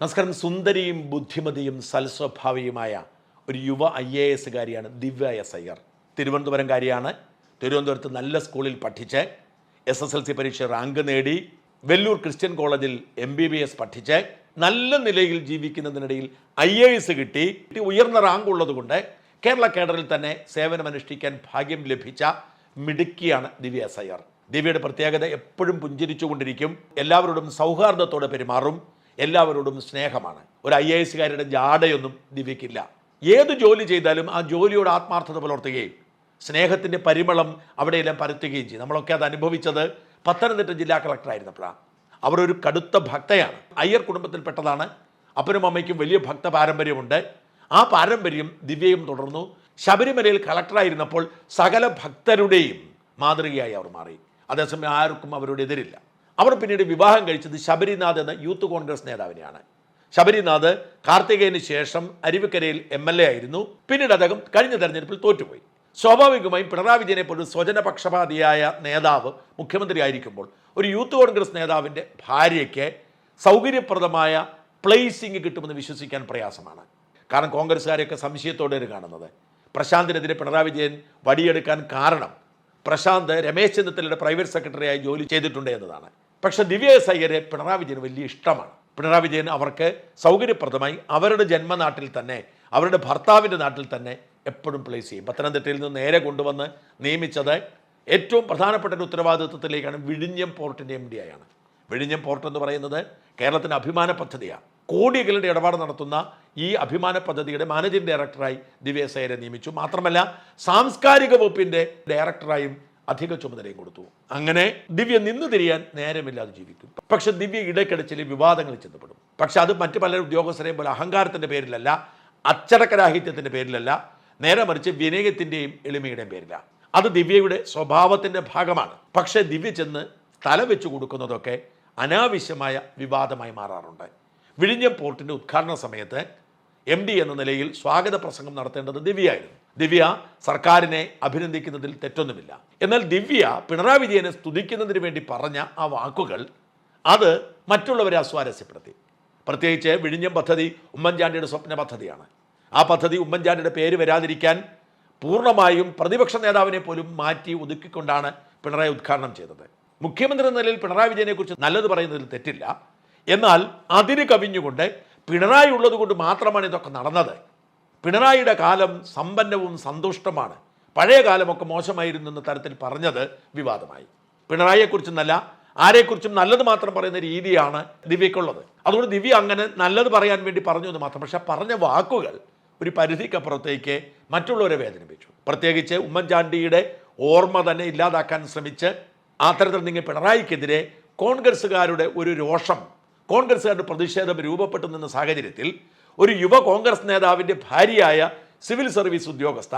നമസ്കാരം. സുന്ദരിയും ബുദ്ധിമതിയും സൽസ്വഭാവിയുമായ ഒരു യുവ ഐ എ എസുകാരിയാണ് ദിവ്യ എസ് അയ്യർ തിരുവനന്തപുരംകാരിയാണ് തിരുവനന്തപുരത്ത് നല്ല സ്കൂളിൽ പഠിച്ച് എസ് എസ് എൽ സി പരീക്ഷ റാങ്ക് നേടി വെല്ലൂർ ക്രിസ്ത്യൻ കോളേജിൽ എം ബി ബി എസ് പഠിച്ച് നല്ല നിലയിൽ ജീവിക്കുന്നതിനിടയിൽ ഐ എ എസ് കിട്ടി. ഉയർന്ന റാങ്ക് ഉള്ളതുകൊണ്ട് കേരള കേഡറിൽ തന്നെ സേവനമനുഷ്ഠിക്കാൻ ഭാഗ്യം ലഭിച്ച മിടുക്കിയാണ് ദിവ്യ എസ് അയ്യർ ദിവ്യയുടെ പ്രത്യേകത എപ്പോഴും പുഞ്ചിരിച്ചുകൊണ്ടിരിക്കും. എല്ലാവരോടും സൗഹാർദ്ദത്തോടെ പെരുമാറും. എല്ലാവരോടും സ്നേഹമാണ്. ഒരു ഐ എ എസ്സുകാരുടെ ജാടയൊന്നും ദിവ്യക്കില്ല ഏത് ജോലി ചെയ്താലും ആ ജോലിയോട് ആത്മാർത്ഥത പുലർത്തുകയും സ്നേഹത്തിന്റെ പരിമളം അവിടെയെല്ലാം പരത്തുകയും ചെയ്യും. നമ്മളൊക്കെ അത് അനുഭവിച്ചത് പത്തനംതിട്ട ജില്ലാ കളക്ടറായിരുന്നപ്പോഴാണ് അവർ ഒരു കടുത്ത ഭക്തയാണ്. അയ്യർ കുടുംബത്തിൽപ്പെട്ടതാണ് അപ്പനും അമ്മയ്ക്കും വലിയ ഭക്ത പാരമ്പര്യമുണ്ട്. ആ പാരമ്പര്യം ദിവ്യയും തുടർന്നു. ശബരിമലയിൽ കളക്ടറായിരുന്നപ്പോൾ സകല ഭക്തരുടെയും മാതൃകയായി അവർ മാറി. അതേസമയം ആർക്കും അവരോട് എതിരില്ല. അവർ പിന്നീട് വിവാഹം കഴിച്ചത് ശബരിനാഥ് എന്ന യൂത്ത് കോൺഗ്രസ് നേതാവിനെയാണ്. ശബരിനാഥ് കാർത്തികേയന് ശേഷം അരുവിക്കരയിൽ എം എൽ എ ആയിരുന്നു. പിന്നീട് അദ്ദേഹം കഴിഞ്ഞ തെരഞ്ഞെടുപ്പിൽ തോറ്റുപോയി. സ്വാഭാവികമായും പിണറായി വിജയനെ പോലും സ്വജനപക്ഷപാതിയായ നേതാവ് മുഖ്യമന്ത്രി ആയിരിക്കുമ്പോൾ ഒരു യൂത്ത് കോൺഗ്രസ് നേതാവിന്റെ ഭാര്യയ്ക്ക് സൗകര്യപ്രദമായ പ്ലേസിംഗ് കിട്ടുമെന്ന് വിശ്വസിക്കാൻ പ്രയാസമാണ്. കാരണം കോൺഗ്രസ്സുകാരെയൊക്കെ സംശയത്തോടെയാണ് കാണുന്നത്. പ്രശാന്തിനെതിരെ പിണറായി വിജയൻ വടിയെടുക്കാൻ കാരണം പ്രശാന്ത് രമേശ് ചെന്നിത്തലയുടെ പ്രൈവറ്റ് സെക്രട്ടറിയായി ജോലി ചെയ്തിട്ടുണ്ട് എന്നതാണ്. പക്ഷെ ദിവ്യ എസ് അയ്യരെ പിണറായി വിജയന് വലിയ ഇഷ്ടമാണ്. പിണറായി വിജയൻ അവർക്ക് സൗകര്യപ്രദമായി അവരുടെ ജന്മനാട്ടിൽ തന്നെ അവരുടെ ഭർത്താവിന്റെ നാട്ടിൽ തന്നെ എപ്പോഴും പ്ലേസ് ചെയ്യും. പത്തനംതിട്ടയിൽ നിന്ന് നേരെ കൊണ്ടുവന്ന് നിയമിച്ചത് ഏറ്റവും പ്രധാനപ്പെട്ട ഒരു ഉത്തരവാദിത്വത്തിലേക്കാണ് വിഴിഞ്ഞം പോർട്ടിന്റെ എം ഡി ആയാണ്. വിഴിഞ്ഞം പോർട്ട് എന്ന് പറയുന്നത് കേരളത്തിന്റെ അഭിമാന പദ്ധതിയാണ്. കോടികളുടെ ഇടപാട് നടത്തുന്ന ഈ അഭിമാന പദ്ധതിയുടെ മാനേജിംഗ് ഡയറക്ടറായി ദിവ്യ സേരെ നിയമിച്ചു. മാത്രമല്ല സാംസ്കാരിക വകുപ്പിന്റെ ഡയറക്ടറായും അധിക ചുമതലയും കൊടുത്തു. അങ്ങനെ ദിവ്യ നിന്നു തിരിയാൻ നേരമില്ലാതെ ജീവിക്കും. പക്ഷെ ദിവ്യ ഇടയ്ക്കിടെ ചില വിവാദങ്ങളിൽ ചെന്നപ്പെടും. പക്ഷെ അത് മറ്റു പല ഉദ്യോഗസ്ഥരെയും പോലെ അഹങ്കാരത്തിന്റെ പേരിലല്ല അച്ചടക്കരാഹിത്യത്തിന്റെ പേരിലല്ല നേരെ മറിച്ച് വിനയത്തിന്റെയും എളിമയുടെയും പേരില്ല അത് ദിവ്യയുടെ സ്വഭാവത്തിന്റെ ഭാഗമാണ്. പക്ഷെ ദിവ്യ ചെന്ന് തല വെച്ചു കൊടുക്കുന്നതൊക്കെ അനാവശ്യമായ വിവാദമായി മാറാറുണ്ട്. വിഴിഞ്ഞം പോർട്ടിന്റെ ഉദ്ഘാടന സമയത്ത് എം ഡി എന്ന നിലയിൽ സ്വാഗത പ്രസംഗം നടത്തേണ്ടത് ദിവ്യയായിരുന്നു. ദിവ്യ സർക്കാരിനെ അഭിനന്ദിക്കുന്നതിൽ തെറ്റൊന്നുമില്ല. എന്നാൽ ദിവ്യ പിണറായി വിജയനെ സ്തുതിക്കുന്നതിന് വേണ്ടി പറഞ്ഞ ആ വാക്കുകൾ അത് മറ്റുള്ളവരെ അസ്വാരസ്യപ്പെടുത്തി. പ്രത്യേകിച്ച് വിഴിഞ്ഞം പദ്ധതി ഉമ്മൻചാണ്ടിയുടെ സ്വപ്ന പദ്ധതിയാണ്. ആ പദ്ധതി ഉമ്മൻചാണ്ടിയുടെ പേര് വരാതിരിക്കാൻ പൂർണമായും പ്രതിപക്ഷ നേതാവിനെ പോലും മാറ്റി ഒതുക്കിക്കൊണ്ടാണ് പിണറായി ഉദ്ഘാടനം ചെയ്തത്. മുഖ്യമന്ത്രി എന്ന നിലയിൽ പിണറായി വിജയനെക്കുറിച്ച് നല്ലത് പറയുന്നതിൽ തെറ്റില്ല. എന്നാൽ അതിന് കവിഞ്ഞുകൊണ്ട് പിണറായി ഉള്ളതുകൊണ്ട് മാത്രമാണ് ഇതൊക്കെ നടന്നത്. പിണറായിയുടെ കാലം സമ്പന്നവും സന്തുഷ്ടമാണ്. പഴയ കാലമൊക്കെ മോശമായിരുന്നു എന്ന തരത്തിൽ പറഞ്ഞത് വിവാദമായി. പിണറായിയെക്കുറിച്ചെന്നല്ല ആരെക്കുറിച്ചും നല്ലത് മാത്രം പറയുന്ന രീതിയാണ് ദിവ്യക്കുള്ളത് അതുകൊണ്ട് ദിവ്യ അങ്ങനെ നല്ലത് പറയാൻ വേണ്ടി പറഞ്ഞു എന്ന് മാത്രം. പക്ഷെ പറഞ്ഞ വാക്കുകൾ ഒരു പരിധിക്കപ്പുറത്തേക്ക് മറ്റുള്ളവരെ വേദനിപ്പിച്ചു. പ്രത്യേകിച്ച് ഉമ്മൻചാണ്ടിയുടെ ഓർമ്മ തന്നെ ഇല്ലാതാക്കാൻ ശ്രമിച്ച് തരത്തിൽ നിങ്ങൾ പിണറായിക്കെതിരെ കോൺഗ്രസ്സുകാരുടെ ഒരു രോഷം കോൺഗ്രസ്സുകാരുടെ പ്രതിഷേധം രൂപപ്പെട്ടു നിന്ന സാഹചര്യത്തിൽ ഒരു യുവ കോൺഗ്രസ് നേതാവിന്റെ ഭാര്യയായ സിവിൽ സർവീസ് ഉദ്യോഗസ്ഥ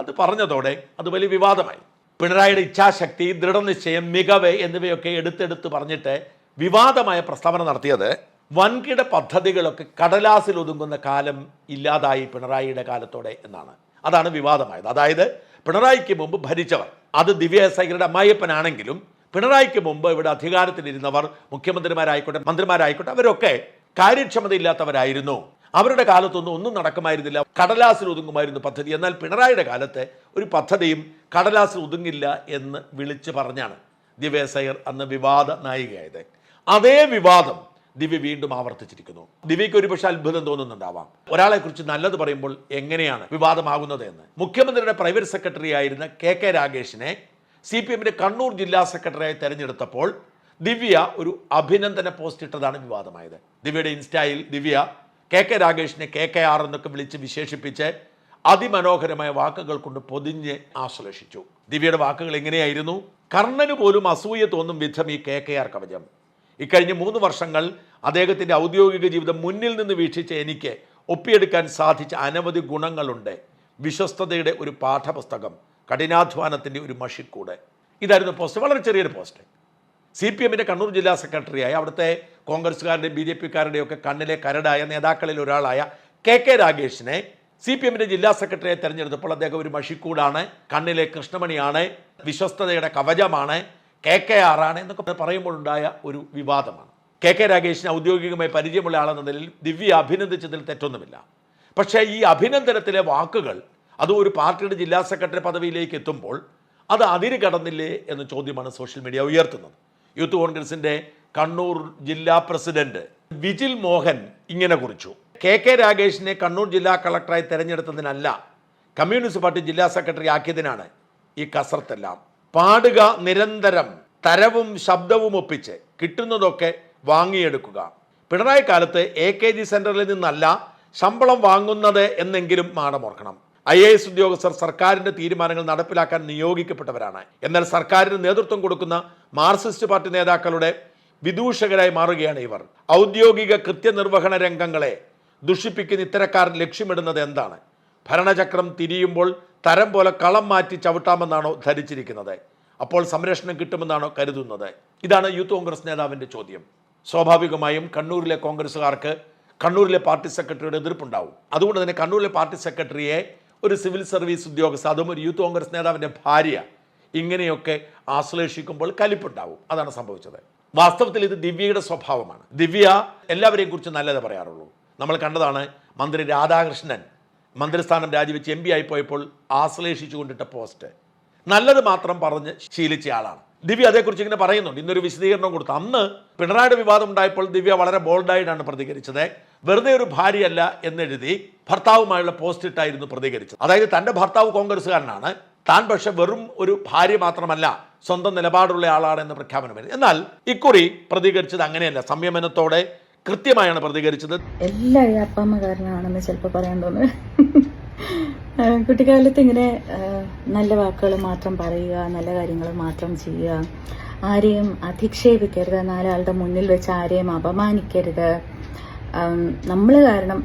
അത് പറഞ്ഞതോടെ അത് വലിയ വിവാദമായി. പിണറായിയുടെ ഇച്ഛാശക്തി ദൃഢനിശ്ചയം മികവ് എന്നിവയൊക്കെ എടുത്തെടുത്ത് പറഞ്ഞിട്ട് വിവാദമായ പ്രസ്താവന നടത്തിയത് വൻകിട പദ്ധതികളൊക്കെ കടലാസിൽ ഒതുങ്ങുന്ന കാലം ഇല്ലാതായി പിണറായിയുടെ കാലത്തോടെ എന്നാണ്. അതാണ് വിവാദമായത്. അതായത് പിണറായിക്ക് മുമ്പ് ഭരിച്ചവർ അത് ദിവ്യസൈകരുടെ അമ്മായിയപ്പനാണെങ്കിലും പിണറായിക്ക് മുമ്പ് ഇവിടെ അധികാരത്തിലിരുന്നവർ മുഖ്യമന്ത്രിമാരായിക്കോട്ടെ മന്ത്രിമാരായിക്കോട്ടെ അവരൊക്കെ കാര്യക്ഷമതയില്ലാത്തവരായിരുന്നു. അവരുടെ കാലത്തൊന്നും ഒന്നും നടക്കുമായിരുന്നില്ല. കടലാസിൽ ഒതുങ്ങുമായിരുന്നു പദ്ധതി. എന്നാൽ പിണറായിയുടെ കാലത്ത് ഒരു പദ്ധതിയും കടലാസിൽ ഒതുങ്ങില്ല എന്ന് വിളിച്ചു പറഞ്ഞാണ് ദിവ്യസയർ അന്ന് വിവാദ നായികയായത്. അതേ വിവാദം ദിവ്യ വീണ്ടും ആവർത്തിച്ചിരിക്കുന്നു. ദിവ്യയ്ക്ക് ഒരുപക്ഷെ അത്ഭുതം തോന്നുന്നുണ്ടാവാം. ഒരാളെ കുറിച്ച് നല്ലത് പറയുമ്പോൾ എങ്ങനെയാണ് വിവാദമാകുന്നത് എന്ന്. മുഖ്യമന്ത്രിയുടെ പ്രൈവറ്റ് സെക്രട്ടറി ആയിരുന്ന കെ കെ രാഗേഷിനെ സി പി എമ്മിന്റെ കണ്ണൂർ ജില്ലാ സെക്രട്ടറിയായി തെരഞ്ഞെടുത്തപ്പോൾ ദിവ്യ ഒരു അഭിനന്ദന പോസ്റ്റ് ഇട്ടതാണ് വിവാദമായത്. ദിവ്യയുടെ ഇൻസ്റ്റയിൽ ദിവ്യ കെ കെ രാഗേഷിനെ കെ കെ ആർ എന്നൊക്കെ വിളിച്ച് വിശേഷിപ്പിച്ച് അതിമനോഹരമായ വാക്കുകൾ കൊണ്ട് പൊതിഞ്ഞ് ആശ്ലേഷിച്ചു. ദിവ്യയുടെ വാക്കുകൾ എങ്ങനെയായിരുന്നു? കർണന് പോലും അസൂയ തോന്നും വിധം ഈ കെ കെ ആർ കവചം. ഇക്കഴിഞ്ഞ മൂന്ന് വർഷങ്ങൾ അദ്ദേഹത്തിന്റെ ഔദ്യോഗിക ജീവിതം മുന്നിൽ നിന്ന് വീക്ഷിച്ച എനിക്ക് ഒപ്പിയെടുക്കാൻ സാധിച്ച അനവധി ഗുണങ്ങളുണ്ട്. വിശ്വസ്തതയുടെ ഒരു പാഠപുസ്തകം കഠിനാധ്വാനത്തിന്റെ ഒരു മഷിക്കൂടെ ഇതായിരുന്നു പോസ്റ്റ് വളരെ ചെറിയൊരു പോസ്റ്റ്. സി പി എമ്മിന്റെ കണ്ണൂർ ജില്ലാ സെക്രട്ടറിയായ അവിടുത്തെ കോൺഗ്രസ്സുകാരുടെയും ബി ജെ പിക്കാരുടെയും ഒക്കെ കണ്ണിലെ കരടായ നേതാക്കളിൽ ഒരാളായ കെ കെ രാഗേഷിനെ സി പി എമ്മിന്റെ ജില്ലാ സെക്രട്ടറിയെ തെരഞ്ഞെടുത്തപ്പോൾ അദ്ദേഹം ഒരു മഷിക്കൂടാണ് കണ്ണിലെ കൃഷ്ണമണിയാണ് വിശ്വസ്തതയുടെ കവചമാണ് കെ കെ ആറാണ് എന്നൊക്കെ പറയുമ്പോഴുണ്ടായ ഒരു വിവാദമാണ്. കെ കെ രാഗേഷിന് ഔദ്യോഗികമായി പരിചയമുള്ള ആളെന്ന നിലയിൽ ദിവ്യ അഭിനന്ദിച്ചതിൽ തെറ്റൊന്നുമില്ല. പക്ഷേ ഈ അഭിനന്ദനത്തിലെ വാക്കുകൾ അതും ഒരു പാർട്ടിയുടെ ജില്ലാ സെക്രട്ടറി പദവിയിലേക്ക് എത്തുമ്പോൾ അത് അതിര് കടന്നില്ലേ എന്ന ചോദ്യമാണ് സോഷ്യൽ മീഡിയ ഉയർത്തുന്നത്. യൂത്ത് കോൺഗ്രസിന്റെ കണ്ണൂർ ജില്ലാ പ്രസിഡന്റ് വിജിൽ മോഹൻ ഇങ്ങനെ കുറിച്ചു. കെ കെ രാഗേഷിനെ കണ്ണൂർ ജില്ലാ കളക്ടറായി തെരഞ്ഞെടുത്തതിനല്ല കമ്മ്യൂണിസ്റ്റ് പാർട്ടി ജില്ലാ സെക്രട്ടറി ആക്കിയതിനാണ് ഈ കസർത്തെല്ലാം. പാടുക നിരന്തരം തരവും ശബ്ദവും ഒപ്പിച്ച് കിട്ടുന്നതൊക്കെ വാങ്ങിയെടുക്കുക. പിണറായി കാലത്ത് എ കെ ജി സെന്ററിൽ നിന്നല്ല ശമ്പളം വാങ്ങുന്നത് എന്നെങ്കിലും മാടമോർക്കണം ഐ എ എസ് ഉദ്യോഗസ്ഥർ സർക്കാരിന്റെ തീരുമാനങ്ങൾ നടപ്പിലാക്കാൻ നിയോഗിക്കപ്പെട്ടവരാണ്. എന്നാൽ സർക്കാരിന് നേതൃത്വം കൊടുക്കുന്ന മാർക്സിസ്റ്റ് പാർട്ടി നേതാക്കളുടെ വിദൂഷകരായി മാറുകയാണ് ഇവർ. ഔദ്യോഗിക കൃത്യനിർവഹണ രംഗങ്ങളെ ദുഷിപ്പിക്കുന്ന ഇത്തരക്കാർ ലക്ഷ്യമിടുന്നത് എന്താണ്? ഭരണചക്രം തിരിയുമ്പോൾ തരം പോലെ കളം മാറ്റി ചവിട്ടാമെന്നാണോ ധരിച്ചിരിക്കുന്നത്? അപ്പോൾ സംരക്ഷണം കിട്ടുമെന്നാണോ കരുതുന്നത്? ഇതാണ് യൂത്ത് കോൺഗ്രസ് നേതാവിന്റെ ചോദ്യം. സ്വാഭാവികമായും കണ്ണൂരിലെ കോൺഗ്രസ്സുകാർക്ക് കണ്ണൂരിലെ പാർട്ടി സെക്രട്ടറിയുടെ എതിർപ്പുണ്ടാവും. അതുകൊണ്ട് തന്നെ കണ്ണൂരിലെ പാർട്ടി സെക്രട്ടറിയെ ഒരു സിവിൽ സർവീസ് ഉദ്യോഗസ്ഥ അതും ഒരു യൂത്ത് കോൺഗ്രസ് നേതാവിന്റെ ഭാര്യ ഇങ്ങനെയൊക്കെ ആശ്ലേഷിക്കുമ്പോൾ കലിപ്പുണ്ടാവും. അതാണ് സംഭവിച്ചത്. വാസ്തവത്തിൽ ഇത് ദിവ്യയുടെ സ്വഭാവമാണ്. ദിവ്യ എല്ലാവരെയും കുറിച്ച് നല്ലത് പറയാറുള്ളൂ. നമ്മൾ കണ്ടതാണ് മന്ത്രി രാധാകൃഷ്ണൻ മന്ത്രിസ്ഥാനം രാജിവെച്ച് എം പി ആയി പോയപ്പോൾ ആശ്ലേഷിച്ചു കൊണ്ടിട്ട പോസ്റ്റ്. നല്ലത് മാത്രം പറഞ്ഞ് ശീലിച്ച ആളാണ്. ദിവ്യ അതേക്കുറിച്ച് ഇങ്ങനെ പറയുന്നുണ്ട്. ഇന്നൊരു വിശദീകരണം കൊടുത്തു. അന്ന് പിണറായിയുടെ വിവാദം ഉണ്ടായപ്പോൾ ദിവ്യ വളരെ ബോൾഡായിട്ടാണ് പ്രതികരിച്ചത്. വെറുതെ ഒരു ഭാര്യയല്ല എന്നെഴുതി ഭർത്താവുമായുള്ള പോസ്റ്റ് ഇട്ടായിരുന്നു പ്രതികരിച്ചത്. അതായത് തന്റെ ഭർത്താവ് കോൺഗ്രസ്സുകാരനാണ്. താൻ പക്ഷെ വെറും ഒരു ഭാര്യ മാത്രമല്ല സ്വന്തം നിലപാടുള്ള ആളാണെന്ന് പ്രഖ്യാപനം എന്നാൽ ഇക്കുറി പ്രതികരിച്ചത് അങ്ങനെയല്ല. സംയമനത്തോടെ കൃത്യമായാണ് പ്രതികരിച്ചത്. എല്ലാ അപ്പ അമ്മ കാരണമാണെന്ന് ചിലപ്പോൾ പറയാൻ തോന്നുന്നു. കുട്ടിക്കാലത്ത് ഇങ്ങനെ നല്ല വാക്കുകൾ മാത്രം പറയുക നല്ല കാര്യങ്ങൾ മാത്രം ചെയ്യുക ആരെയും അധിക്ഷേപിക്കരുത് നാലാളുടെ മുന്നിൽ വെച്ച് ആരെയും അപമാനിക്കരുത് നമ്മൾ കാരണം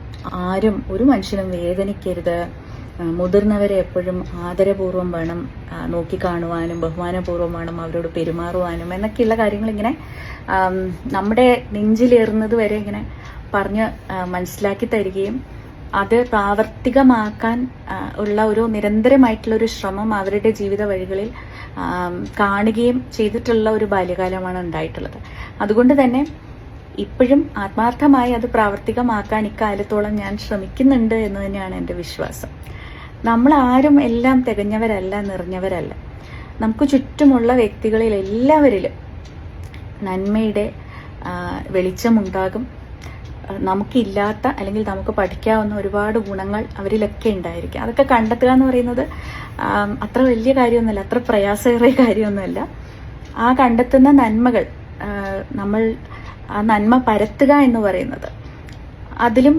ആരും ഒരു മനുഷ്യനും വേദനിക്കരുത്. മുതിർന്നവരെ എപ്പോഴും ആദരപൂർവം വേണം നോക്കിക്കാണുവാനും ബഹുമാനപൂർവം വേണം അവരോട് പെരുമാറുവാനും എന്നൊക്കെയുള്ള കാര്യങ്ങൾ ഇങ്ങനെ നമ്മുടെ നെഞ്ചിലേറുന്നത് വരെ ഇങ്ങനെ പറഞ്ഞ് മനസ്സിലാക്കി തരികയും അത് പ്രാവർത്തികമാക്കാൻ ഉള്ള ഒരു നിരന്തരമായിട്ടുള്ള ഒരു ശ്രമം അവരുടെ ജീവിത വഴികളിൽ കാണുകയും ചെയ്തിട്ടുള്ള ഒരു ബാല്യകാലമാണ് ഉണ്ടായിട്ടുള്ളത്. അതുകൊണ്ട് തന്നെ ഇപ്പോഴും ആത്മാർത്ഥമായി അത് പ്രാവർത്തികമാക്കാൻ ഇക്കാലത്തോളം ഞാൻ ശ്രമിക്കുന്നുണ്ട് എന്ന് തന്നെയാണ് എന്റെ വിശ്വാസം. നമ്മൾ ആരും എല്ലാം തികഞ്ഞവരല്ല നിറഞ്ഞവരല്ല. നമുക്ക് ചുറ്റുമുള്ള വ്യക്തികളിൽ എല്ലാവരിലും നന്മയുടെ വെളിച്ചമുണ്ടാകും. നമുക്കില്ലാത്ത അല്ലെങ്കിൽ നമുക്ക് പഠിക്കാവുന്ന ഒരുപാട് ഗുണങ്ങൾ അവരിലൊക്കെ ഉണ്ടായിരിക്കും. അതൊക്കെ കണ്ടെത്തുക എന്ന് പറയുന്നത് അത്ര വലിയ കാര്യമൊന്നുമല്ല അത്ര പ്രയാസകരമായ കാര്യമൊന്നുമല്ല. ആ കണ്ടെത്തുന്ന നന്മകൾ നമ്മൾ ആ നന്മ പരത്തുക എന്ന് പറയുന്നത്. അതിലും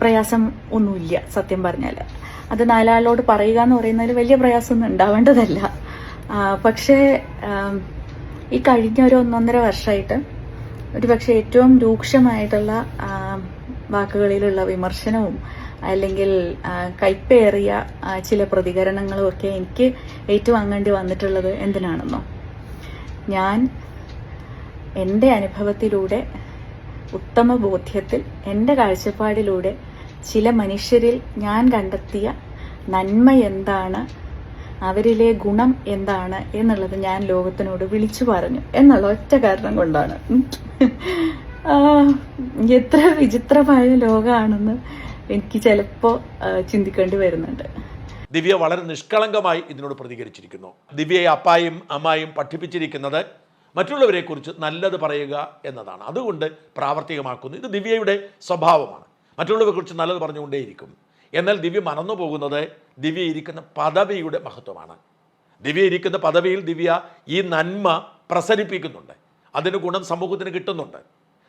പ്രയാസം ഒന്നുമില്ല സത്യം പറഞ്ഞാൽ. അത് നാലാളോട് പറയുക എന്ന് പറയുന്നതിൽ വലിയ പ്രയാസമൊന്നും ഉണ്ടാവേണ്ടതല്ല. പക്ഷേ ഈ കഴിഞ്ഞ ഒരു ഒന്നൊന്നര വർഷമായിട്ട് ഒരു പക്ഷേ ഏറ്റവും രൂക്ഷമായിട്ടുള്ള വാക്കുകളിലുള്ള വിമർശനവും അല്ലെങ്കിൽ കൈപ്പേറിയ ചില പ്രതികരണങ്ങളും ഒക്കെ എനിക്ക് ഏറ്റുവാങ്ങേണ്ടി വന്നിട്ടുള്ളത് എന്തിനാണെന്നോ? ഞാൻ എന്റെ അനുഭവത്തിലൂടെ ഉത്തമ ബോധ്യത്തിൽ എന്റെ കാഴ്ചപ്പാടിലൂടെ ചില മനുഷ്യരിൽ ഞാൻ കണ്ടെത്തിയ നന്മ എന്താണ് അവരിലെ ഗുണം എന്താണ് എന്നുള്ളത് ഞാൻ ലോകത്തിനോട് വിളിച്ചു പറഞ്ഞു എന്നുള്ള ഒറ്റ കാരണം കൊണ്ടാണ്. എത്ര വിചിത്രമായ ലോകമാണെന്ന് എനിക്ക് ചിലപ്പോൾ ചിന്തിക്കേണ്ടി വരുന്നുണ്ട്. ദിവ്യ വളരെ നിഷ്കളങ്കമായി ഇതിനോട് പ്രതികരിച്ചിരിക്കുന്നു. ദിവ്യയെ അപ്പായും അമ്മായും പഠിപ്പിച്ചിരിക്കുന്നത് മറ്റുള്ളവരെക്കുറിച്ച് നല്ലത് പറയുക എന്നതാണ്. അതുകൊണ്ട് പ്രാവർത്തികമാക്കുന്നു. ഇത് ദിവ്യയുടെ സ്വഭാവമാണ്. മറ്റുള്ളവരെക്കുറിച്ച് നല്ലത് പറഞ്ഞുകൊണ്ടേയിരിക്കും. എന്നാൽ ദിവ്യ മറന്നു പോകുന്നത് ദിവ്യ ഇരിക്കുന്ന പദവിയുടെ മഹത്വമാണ്. ദിവ്യ ഇരിക്കുന്ന പദവിയിൽ ദിവ്യ ഈ നന്മ പ്രസരിപ്പിക്കുന്നുണ്ട്. അതിന് ഗുണം സമൂഹത്തിന് കിട്ടുന്നുണ്ട്.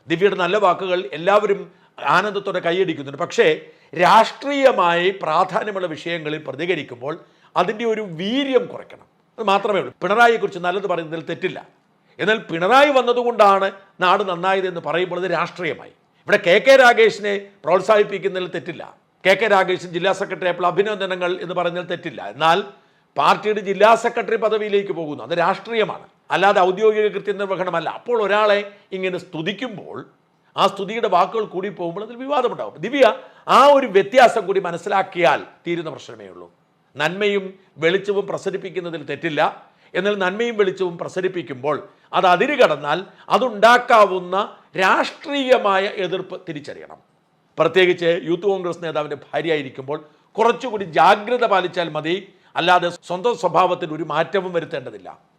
ദിവ്യയുടെ നല്ല വാക്കുകൾ എല്ലാവരും ആനന്ദത്തോടെ കൈയടിക്കുന്നുണ്ട്. പക്ഷേ രാഷ്ട്രീയമായി പ്രാധാന്യമുള്ള വിഷയങ്ങളിൽ പ്രതികരിക്കുമ്പോൾ അതിന്റെ ഒരു വീര്യം കുറയ്ക്കണം. അത് മാത്രമേ ഉള്ളൂ. പിണറായിയെക്കുറിച്ച് നല്ലത് പറയുന്നതിൽ തെറ്റില്ല. എന്നാൽ പിണറായി വന്നതുകൊണ്ടാണ് നാട് നന്നായത് എന്ന് പറയുമ്പോൾ അത് രാഷ്ട്രീയമായി. ഇവിടെ കെ കെ രാഗേഷിനെ പ്രോത്സാഹിപ്പിക്കുന്നതിൽ തെറ്റില്ല. കെ കെ രാഗേഷൻ ജില്ലാ സെക്രട്ടറി ആയപ്പോൾ അഭിനന്ദനങ്ങൾ എന്ന് പറഞ്ഞാൽ തെറ്റില്ല. എന്നാൽ പാർട്ടിയുടെ ജില്ലാ സെക്രട്ടറി പദവിയിലേക്ക് പോകുന്നു. അത് രാഷ്ട്രീയമാണ്. അല്ലാതെ ഔദ്യോഗിക കൃത്യനിർവഹണമല്ല അപ്പോൾ ഒരാളെ ഇങ്ങനെ സ്തുതിക്കുമ്പോൾ ആ സ്തുതിയുടെ വാക്കുകൾ കൂടി പോകുമ്പോൾ അതിൽ വിവാദമുണ്ടാകും ദിവ്യ ആ ഒരു വ്യത്യാസം കൂടി മനസ്സിലാക്കിയാൽ തീരുന്ന പ്രശ്നമേ ഉള്ളൂ. നന്മയും വെളിച്ചവും പ്രസരിപ്പിക്കുന്നതിൽ തെറ്റില്ല. എന്നാൽ നന്മയും വെളിച്ചവും പ്രസരിപ്പിക്കുമ്പോൾ അത് അതിര് കടന്നാൽ അതുണ്ടാക്കാവുന്ന രാഷ്ട്രീയമായ എതിർപ്പ് തിരിച്ചറിയണം. പ്രത്യേകിച്ച് യൂത്ത് കോൺഗ്രസ് നേതാവിന്റെ ഭാര്യയായിരിക്കുമ്പോൾ കുറച്ചുകൂടി ജാഗ്രത പാലിച്ചാൽ മതി. അല്ലാതെ സ്വന്തം സ്വഭാവത്തിൽ ഒരു മാറ്റവും വരുത്തേണ്ടതില്ല.